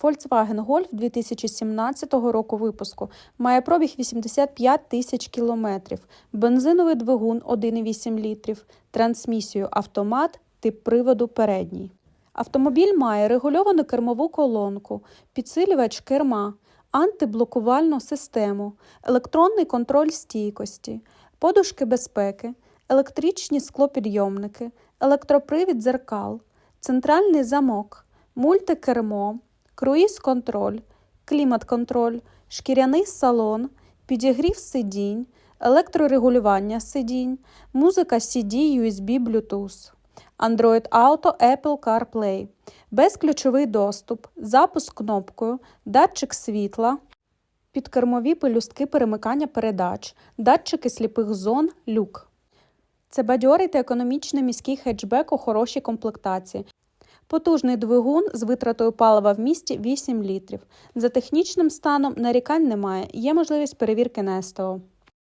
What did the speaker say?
Volkswagen Golf 2017 року випуску має пробіг 85 тисяч кілометрів, бензиновий двигун 1,8 літрів, трансмісію автомат, тип приводу передній. Автомобіль має регульовану кермову колонку, підсилювач керма, антиблокувальну систему, електронний контроль стійкості, подушки безпеки, електричні склопідйомники, електропривід дзеркал, центральний замок, мультикермо, круїз-контроль, клімат-контроль, шкіряний салон, підігрів сидінь, електрорегулювання сидінь, музика CD, USB, Bluetooth. Android Auto, Apple CarPlay, безключовий доступ, запуск кнопкою, датчик світла, підкермові пелюстки перемикання передач, датчики сліпих зон, люк. Це бадьорий та економічний міський хетчбек у хорошій комплектації. Потужний двигун з витратою палива в місті 8 літрів. За технічним станом нарікань немає, є можливість перевірки на.